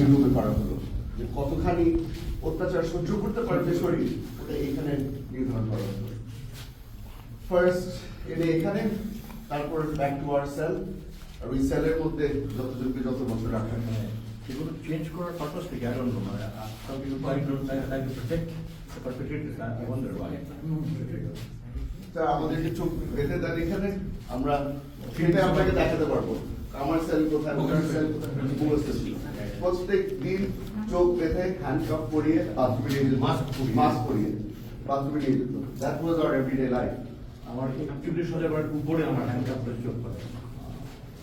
এই করা হলো যে কতখানি অত্যাচার সহ্য করতে পারবে শরীর ওটা এখানে নির্ধারণ করা হলো। ফার্স্ট এনে এখানে তারপর ব্যাক টু আওয়ার সেল আর ওই সেলের মধ্যে যতজনকে যত বছর রাখা হয় এগুলো চেঞ্জ করার পারপাস থেকে আই ডোন্ট নো মানে some people try to try to protect the perpetrators I wonder why তা। আমাদেরকে চোখ বেঁধে দেন এখানে আমরা সেটা আপনাকে দেখাতে পারব। আমার সেল কোথায়? সেল প্রত্যেক দিন চোখ বেঁধে হ্যান্ডকাপ পরিয়ে বাথরুমে নিয়ে যেত। মাস্ক পরিয়ে। বাথরুমে নিয়ে যেত that was our everyday life আমার একচল্লিশ হাজার উপরে আমার হ্যান্ড কাপ করে চোখ করে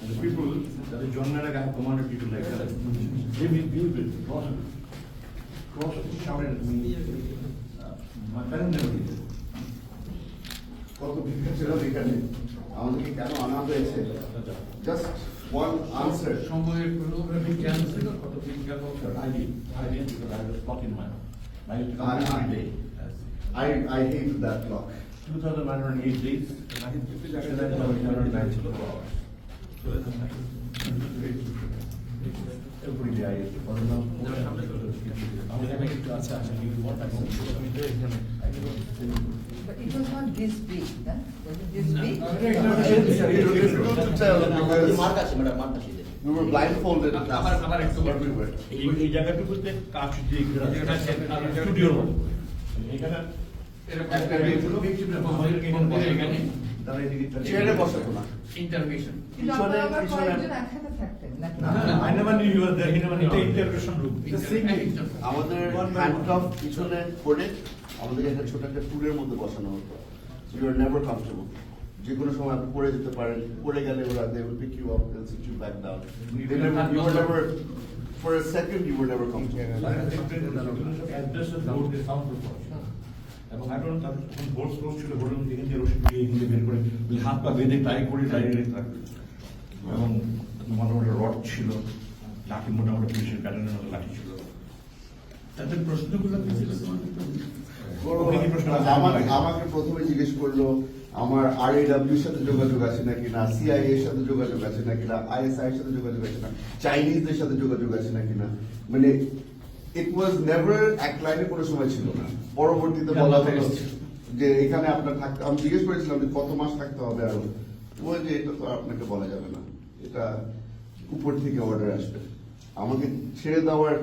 the people, যাদের জন্মের আগে have commanded people like that, they will be with cross, cross shouted at me. My parents never did it. কত ভিক্ষা ছিল এখানে। আমাদেরকে কেন আনা হয়েছে? জাস্ট ওয়ান আনসার সময়ের কোনো বিজ্ঞান ছিল কত বিজ্ঞান Sir, I did, I did because I was stuck in my, I used to I- come I- every day. I I hate that clock. Two thousand nine hundred eight days, and I did fifty seven hundred ninety four hours. So that's a matter. Every day I used to follow them. আচ্ছা আচ্ছা But it was not this big, huh? Was it this big? We were blindfolded. everywhere. এই জায়গাটুকুতে কাজ দিয়ে স্টুডিওর মতো এখানে। আমাদের পিছনে করে আমাদের একটা ছোট একটা টুলের মধ্যে বসানো হতো ইউ আর নেভার কমফর্টেবল যে কোনো সময় আপনি পড়ে যেতে পারেন পড়ে গেলে ওরা they will pick you up they sit you back down they never you are never for a second you are never comfortable board sound এবং এখন তখন বোর্ড ক্লোজ ছিল বোর্ডের মধ্যে এখান দিয়ে রশি দিয়ে এখান বের করে হাত পা বেঁধে টাই করে টাই থাকবে এবং মোটামুটি রড ছিল লাঠি মোটামুটি পুলিশের প্যাটার্নের মতো লাঠি ছিল তাদের প্রশ্নগুলো? আমাকে আমাকে প্রথমে জিজ্ঞেস করল আমার আর এর সাথে যোগাযোগ আছে নাকি না? সিআই এর সাথে যোগাযোগ আছে নাকি না? আইএসআই এর সাথে যোগাযোগ আছে না? চাইনিজদের সাথে যোগাযোগ আছে নাকি না? মানে ইট ওয়াজ নেভার এক লাইনে কোনো সময় ছিল না। পরবর্তীতে বলা হলো যে এখানে আপনার থাকতে আমি জিজ্ঞেস করেছিলাম যে কত মাস থাকতে হবে আরও। ওই যে এটা তো আপনাকে বলা যাবে না। এটা উপর থেকে অর্ডার আসবে। আমাকে ছেড়ে দেওয়ার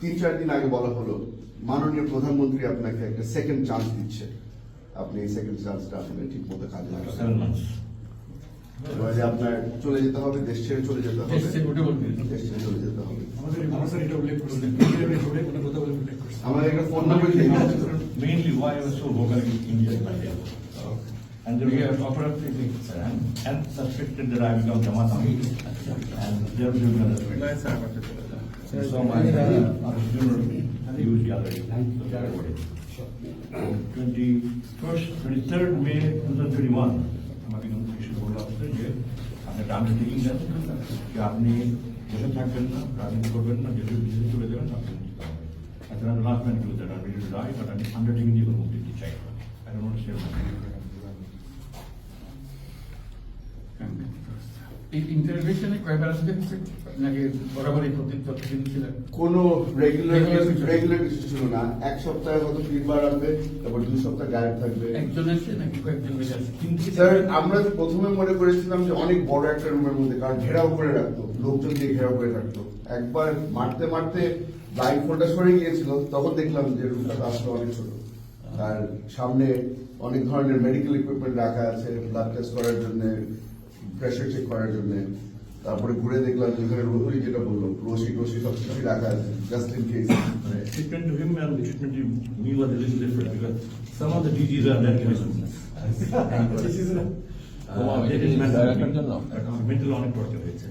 তিন চার দিন আগে বলা হলো মাননীয় প্রধানমন্ত্রী আপনাকে একটা সেকেন্ড চান্স দিচ্ছে। আপনি এই সেকেন্ড চান্সটা আসলে ঠিক মতো কাজে লাগাবেন আপনার চলে যেতে হবে দেশ ছেড়ে চলে যেতে হবে। দেশ ছেড়ে চলে যেতে হবে। আমাদের একটা ফোন নাম্বার দিয়ে দিয়েছিল। mainly why I was so vocal against India in India. And suspected that I become Jamaat Ami. And they were doing another. So my, uh. Twenty-first, twenty-third May two thousand twenty-one, আমাকে যে আপনি যে বসে থাকবেন না রাজনীতি করবেন না যেহেতু বিজেপি চলে যাবেন আপনি নিতে হবে I said, I'm the last man to do that, I'm ready to die, but I'm undertaking the মুক্তি দিতে চাই না। I don't want to say more. এই ইন্টারভেশনে কয়বার আসতে নাকি বরাবরই প্রতিদিন ছিল? কোনো রেগুলার রেগুলার কিছু ছিল না। এক সপ্তাহে হয়তো তিনবার আসবে তারপর দুই সপ্তাহ গায়েব থাকবে। একজন আছে নাকি কয়েকজন স্যার আমরা প্রথমে মনে করেছিলাম যে অনেক বড় একটা রুমের মধ্যে কারণ ঘেরাও করে রাখতো লোকজন দিয়ে ঘেরাও করে রাখতো। একবার মারতে মারতে লাইট ফোনটা সরে গিয়েছিল তখন দেখলাম যে রুমটা আসলে অনেক ছোট। আর সামনে অনেক ধরনের মেডিকেল ইকুইপমেন্ট রাখা আছে ব্লাড টেস্ট করার জন্য প্রেশার চেক করার জন্য। তারপরে ঘুরে দেখলাম যেখানে রোহরি যেটা বলল রশি টসি সব কিছুই রাখা আছে জাস্ট ইন কেস মেন্টাল অনেক টর্চার হয়েছে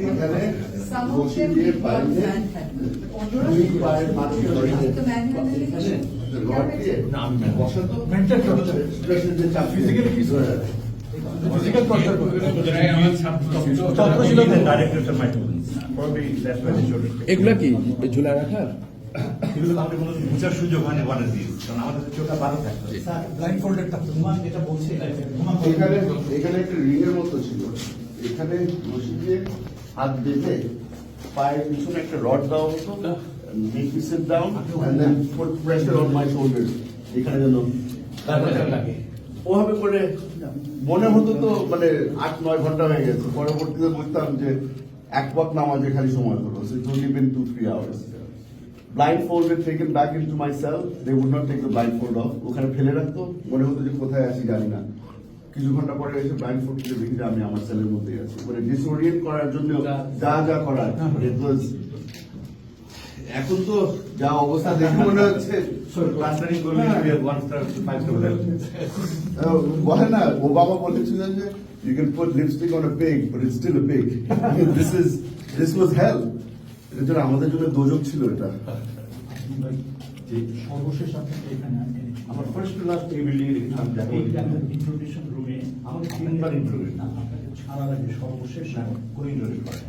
এখানে দিয়ে দুই পায়ের? রড দিয়ে। বসাতো চাপ দিয়ে কিছু রাখে। Physical torture. এগুলা কি ঝুলা রাখার এগুলো আমাদের কোনো বোঝার সুযোগ হয়নি these। কারণ আমাদের চোখটা বারো থাকতো। ব্লাইন্ড ফোল্ডেড থাকতো নুমান যেটা বলছে এখানে এখানে একটা রিং এর মতো ছিল এখানে রশি দিয়ে হাত বেঁধে পায়ের পিছনে একটা রড দেওয়া হতো sit down and then put pressure on my shoulder এখানে যেন ওভাবে করে মনে হতো তো মানে আট নয় ঘণ্টা হয়ে গেছে। পরবর্তীতে বুঝতাম যে এক পথ নামাজে খালি সময় হলো। So only been two three hours blindfolded taken back into my self they would not take the blindfold off ওখানে ফেলে রাখতো। মনে হতো যে কোথায় আছি জানি না। কিছু ঘণ্টা পরে এসে ব্লাইন্ড থেকে দেখি যে আমি আমার সেলের মধ্যে আছি। মানে ডিসওরিয়েন্ট করার জন্য যা যা। করার it was এখন তো যা অবস্থা দেখে মনে হচ্ছে বলে। না ওবামা বলেছিলেন যে এর আমাদের জন্য দোজক ছিল এটা। সর্বশেষ আপনাকে এখানে আমার ফার্স্ট লাস্ট এই বিল্ডিং এ দেখেছিলাম দেখো এই যে আমাদের ইন্ট্রোডিউশন আমাকে তিনবার ইন্টারভিউ না আপনাকে ছাড়ার আগে সর্বশেষ কোনো ইন্টারভিউ করে।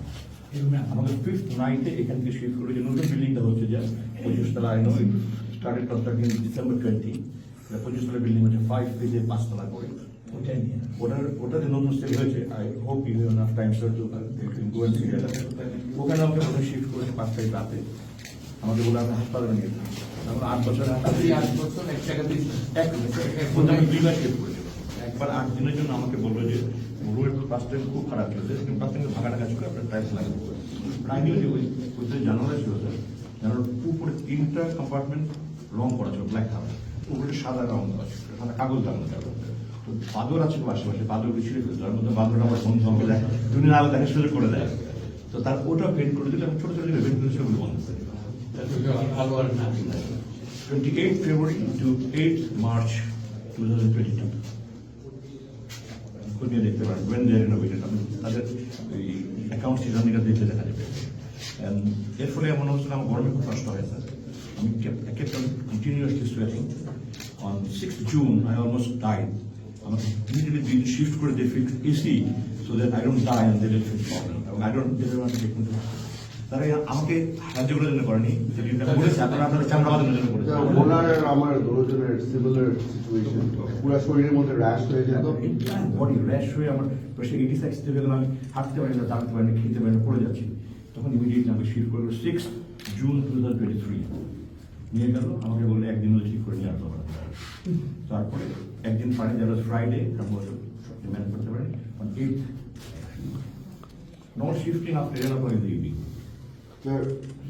এই আমাদের ফিফথ নাইটে এখান থেকে শিফট করে যে নতুন বিল্ডিংটা হচ্ছে যে পঁচিশ তলা I know started constructing December twenty পঁচিশ তলা বিল্ডিং হচ্ছে ফাইভ পেজে পাঁচতলা করে ওটাই নিয়ে ওটার ওটা যে নতুন হয়েছে I hope you enough time sir to go and see ওখানে আমাকে প্রথমে শিফট করেছে পাঁচ তারিখ রাতে আমাকে বলে আমি হাসপাতালে নিয়ে গেলাম তখন আট বছর আট বছর এক দিয়েছেন এক শিফট একবার আট দিনের জন্য আমাকে বলল যে রুমের প্লাস্টারিং খুব খারাপ চলছে কিন্তু প্লাস্টারিং ভাঙা টাকা ছিল আপনার টাইলস লাগবে। যে ওই ওই জানালা ছিল স্যার জানালার উপরে তিনটা কম্পার্টমেন্ট রং করা ছিল ব্ল্যাক কালার উপরে সাদা রং দেওয়া ছিল সাদা কাগজ লাগানো ছিল তো বাদর আছে তো আশেপাশে বাদরকে ছিঁড়ে ফেলতো তার মধ্যে বাদর আমার বন্ধু আমাকে দেয় দুদিন আগে দেখা সুযোগ করে দেয়। তো তার ওটা পেন্ট করে দিলে আমি ছোট ছোট পেন্ট করেছিল ওগুলো বন্ধ করে দিলাম। ভালো আর না। 28 February to 8 March 2022. খুঁজে দেখতে are renovated আপনি তাদের এই অ্যাকাউন্ট সিজনটা দেখলে দেখা যাবে এর ফলে এমন হচ্ছে আমার গরমে খুব কষ্ট হয় স্যার আমি kept on continuously sweating on 6th June I almost died আমাকে দিন শিফট করে দিয়ে fix AC don't feel problem এবং I don't they don't want to take me to তারা আমাকে সাহায্য করার জন্য করেনি। যেটা আপনারা আপনাদের চামড়া বাঁধানোর জন্য করেছে ওনার আমার দুজনের সিমিলার সিচুয়েশন পুরো শরীরের মধ্যে র্যাশ হয়ে যেত। বডি র্যাশ হয়ে আমার প্রেশার এইটি সিক্স থেকে গেলাম আমি হাঁটতে পারি না দাঁড়াতে পারি না খেতে পারি না পড়ে যাচ্ছি। তখন ইমিডিয়েটলি আমাকে শিফট করে six June two thousand twenty three নিয়ে গেল আমাকে বললে একদিন হলে ঠিক করে নিয়ে আসতে পারে। তারপরে একদিন পারে যারা ফ্রাইডে তারপর ম্যানেজ করতে পারেন। এইট নট শিফটিং এলাকা ইন দ্য ইভিনিং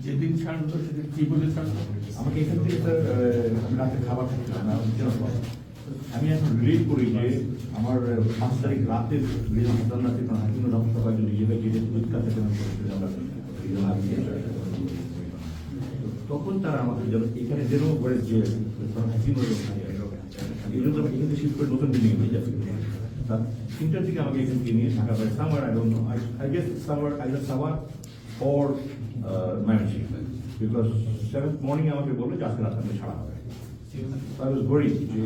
যেদিন ছাড়লো সেদিন কি বলে ছাড়লো আমাকে এখান থেকে স্যার আমি রাতে খাবার খাচ্ছিলাম না, আমি এখন রিলিভ করি যে আমার পাঁচ তারিখ রাতে হাসপাতাল রাতে কারণ হাকিম ডক্টর সবাই যদি ইয়ে গিয়ে পরীক্ষা থেকে যে আমরা তখন তারা আমাকে যেন এখানে যেন করে যে কারণ হাকিম এই জন্য এখান শিফট করে নতুন বিল্ডিং নিয়ে যাচ্ছি তার তিনটার দিকে আমাকে এখান থেকে নিয়ে Dhaka by summer I don't know I guess summer either summer or managing because seventh morning আমাকে বলল যে আজকে রাতে আপনি ছাড়া হবে। আই ওয়াজ ওয়ারি যে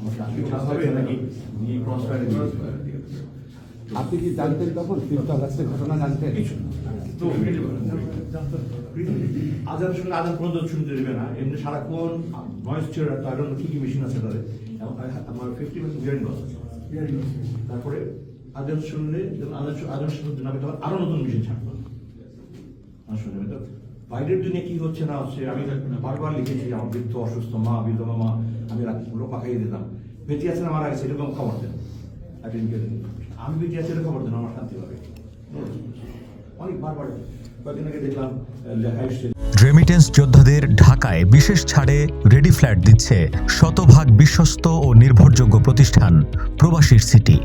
আমাকে আজকে ছাড়া হবে নাকি নিয়ে ক্রস ফায়ারে আপনি কি জানতেন তখন? আগস্টের ঘটনা জানতেন। তো আজান শুনে আজান পর্যন্ত শুনতে দেবে না। এমনি সারাক্ষণ ভয়েস চেয়ার তার জন্য কি কি মেশিন আছে তাদের? আমার ফিফটি পার্সেন্ট হিয়ারিং লস তারপরে আজান শুনলে যখন আজান আজান শুনতে না পেতে আরও নতুন মেশিন ছাড়তো তো বাইরের দুনিয়া কি হচ্ছে না হচ্ছে, আমি বারবার লিখেছি, আমার বৃদ্ধ অসুস্থ মা, বিধবা মা, আমি রাত্রিগুলো পাকাইয়ে দিতাম। বেঁচে আছে না মারা গেছে এরকম খবর দেন. আমি বেঁচে আছি এরকম খবর দেন, আমার শান্তি হবে। অনেক বারবার কয়েকদিন আগে দেখলাম লেখা এসছে। রেমিটেন্স যোদ্ধাদের ঢাকায় বিশেষ ছাড়ে রেডি ফ্ল্যাট দিচ্ছে শতভাগ বিশ্বস্ত ও নির্ভরযোগ্য প্রতিষ্ঠান প্রবাসীর সিটি।